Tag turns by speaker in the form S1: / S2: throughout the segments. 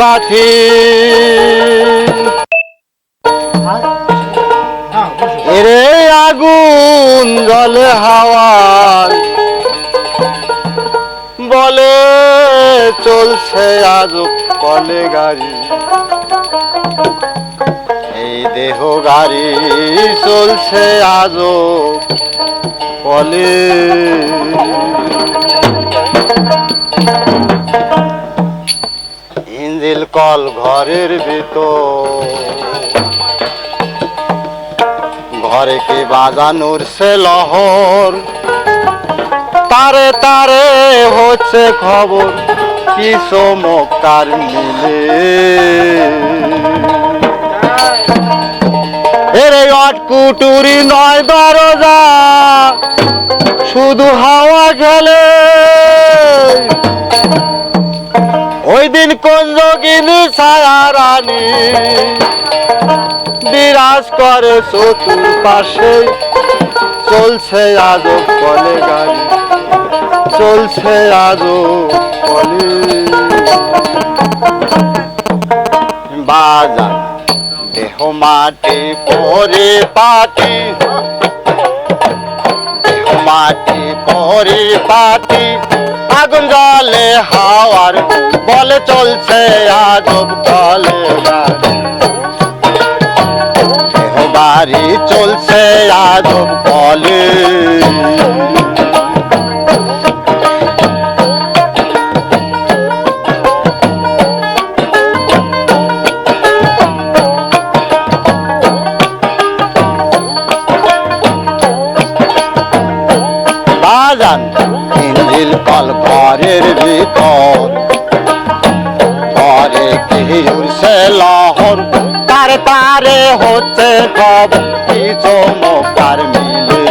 S1: পাখি। এরে আগুন জলে হাওয়ার, বলে চলছে আজ কলে গাড়ি এই দেহ গাড়ি চলছে আজ কলে কল ঘরের ভিতর। ঘরে কি বাজানোর সে লহর? তারে তারে হচ্ছে খবর, কি চমৎকার মিলে? এরে অটকুটুরি নয় দরজা, শুধু হাওয়া ওই দিন কোন যোগিনী ছায়া রানী? বিরাজ করে চতুর পাশে চলছে আজব কলে গাড়ি চলছে আজব কলে বাজার, দেহ মাটি পরে পাটি মাটি পরে পাটি, আগুন জলে হাওয়ার চলছে আজব কলে বাড়ি চলছে আজব কলে। বাজান ইঞ্জিল কল ঘরের ভিতর। লহর তারে তারে হচ্ছে কব কি চমৎকার মিলে।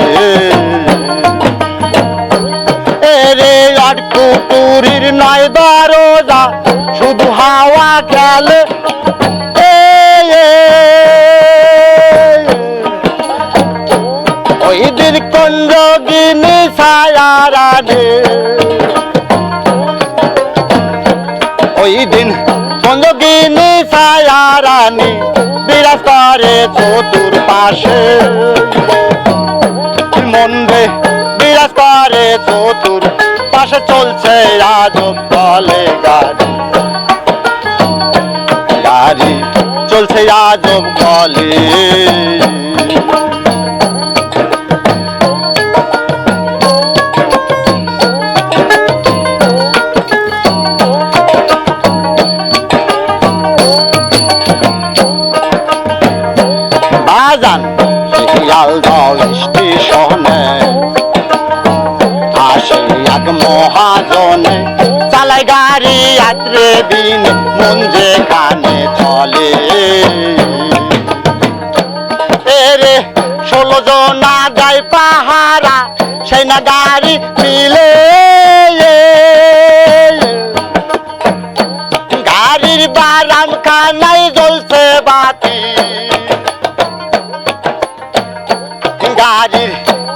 S1: এরে আটকুটুরির নয় দরজা, শুধু হাওয়া খেলে। ওই দিন কোন যোগিনী ছায়ারানে ওই দিন যোগিনী ছায়ারানী বিরাজ করে চতুর পাশে। মন্দে বিরাজ করে চতুর পাশে চলছে রাজব কলে গাড়ি। গাড়ি চলছে রাজব কলে যাত্রে দিন মন যেখানে চলে। এরে ষোলো জনা যায় পাহারা, সেই না গাড়ি মিলে। গাড়ির বারাম খানাই জ্বলছে বাতি। গাড়ির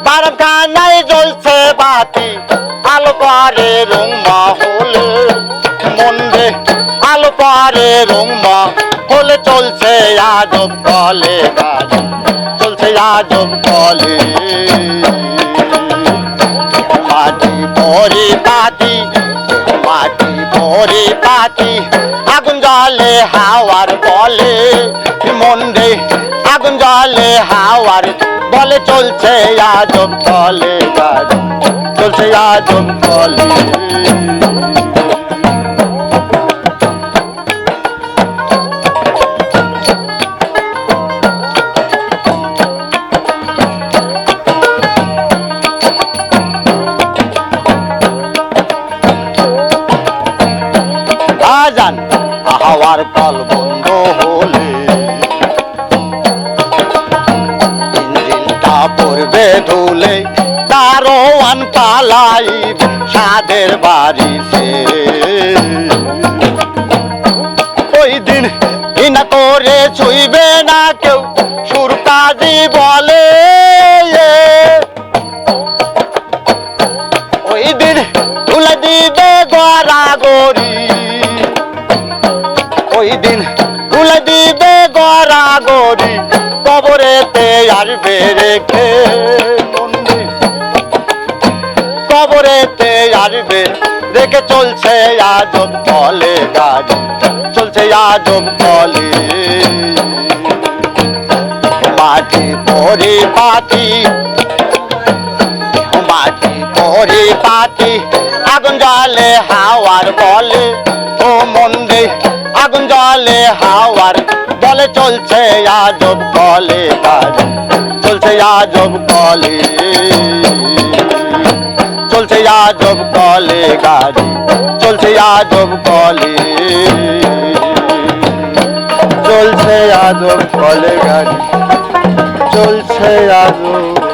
S1: বারাম খানাই জ্বলছে বাতি। আলো পারে রং রং হলে চলছে আজব কলে চলছে আজব কলে মাটি পরে পাতি, মাটি পরে পাতি, আগুন জলে হাওয়ার বলে। মন্দে আগুন জলে হাওয়ার বলে, চলছে আজব কলে চলছে আজব কলে হাওয়ার কল বন্ধ হলে ইঞ্জিনটা পড়বে ধুলে দারোয়ান পালাইব সাদের বাড়ি সে ওই দিন ইনা করে ছুইবে না কেউ সুরকাজি বলে। ওই দিন তুলে দিবে গড়া গড়ি। গড়া গড়ি, কবরেতে আসবে রেখে কবরেতে আসবে, রেখে চলছে আজব কলে গাড়ি, চলছে আজব কলে মাটি পরে পাতি মাটি পরে পাতি আগুন জলে হাওয়ার বলে, ও মন্দে আগুন জলে হাওয়ার বলে চলছে আজব কলে চলছে আজব কলে, চলছে আজব কলে গাড়ি চলছে আজব কলে, চলছে আজব কলে গাড়ি চলছে আজব